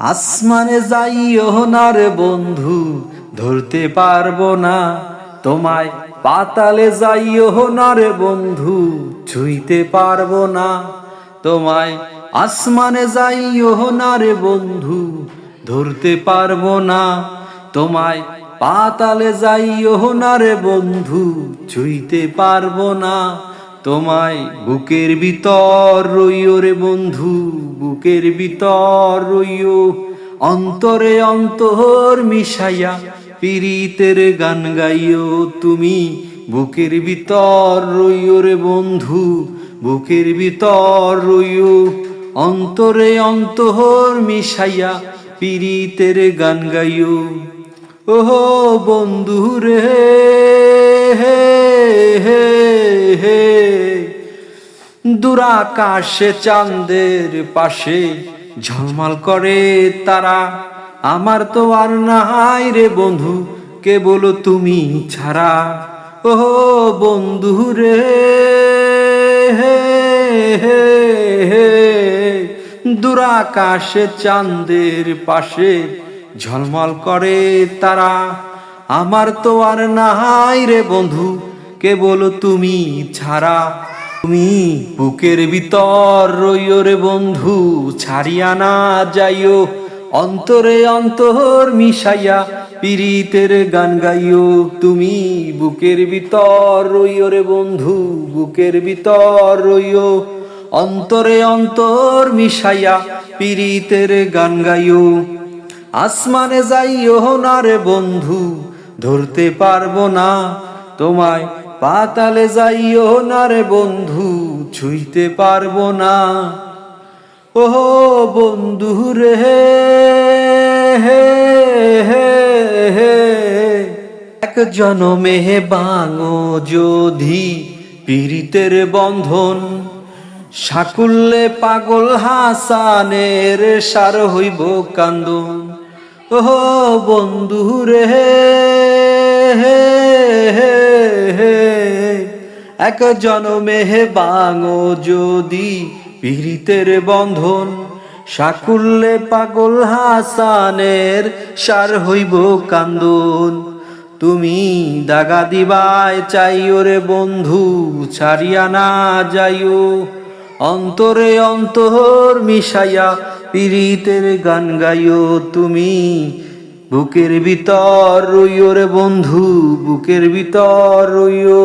আসমানে যাইও না রে বন্ধু, ধরতে পারব না। তোমায় পাতালে যাইও না রে বন্ধু, ছুঁইতে পারব না। তোমায় আসমানে যাইও না রে বন্ধু, ধরতে পারব না। তোমায় পাতালে যাইও না রে বন্ধু, ছুঁইতে পারব না। তোমায় বুকের ভিতর রইও রে বন্ধু, বুকের ভিতর রইও। অন্তরে অন্তর মিশাইয়া পিরিতের গান গাইও তুমি, বুকের ভিতর রইও রে বন্ধু, বুকের ভিতর রইও। অন্তরে অন্তর মিশাইয়া পিরিতের গান গাইও। ওহো বন্ধু রে, হে হে হে দুরাকাশে চাঁদের পাশে ঝলমল করে তারা। আমার তো আর নাই রে বন্ধু, কেবল তুমি ছাড়া। ও বন্ধু রে, হে হে হে। দুরাকাশে চাঁদের পাশে ঝলমল করে তারা। আমার তো আর নাই রে বন্ধু, কেবল তুমি ছাড়া। তুমি বুকের ভিতর রইও রে বন্ধু, ছাড়িয়া না যাইও। অন্তরে অন্তর মিশাইয়া পিরিতের গান গাইও। তুমি বুকের ভিতর রইও রে বন্ধু, বুকের ভিতর রইও। অন্তরে অন্তর মিশাইয়া পিরিতের গান গাইও। আসমানে যাইও না রে বন্ধু, ধরতে পারব না তোমায়। পাতালে যাইও না রে বন্ধু, ছুঁইতে পারব না। ও বন্ধু রে, হে হে হে হে। এক জনমে বাঙো যোধি পীড়িতের বন্ধন সাকুল্লে পাগল হাসানের সার হইব কান্দন। ও বন্ধু রে এক জনমে হে বাঙো যদি পীড়িতের বন্ধন সাকুল্লে পাগল হাসানের সার হইব কান্দন। তুমি দাগা দিবায় চাইও রে বন্ধু, ছাড়িয়া না যাইও। অন্তরে অন্তর মিশাইয়া পীড়িতের গান গাইও তুমি। বুকের ভিতর রইও রে বন্ধু, বুকের ভিতর রইও।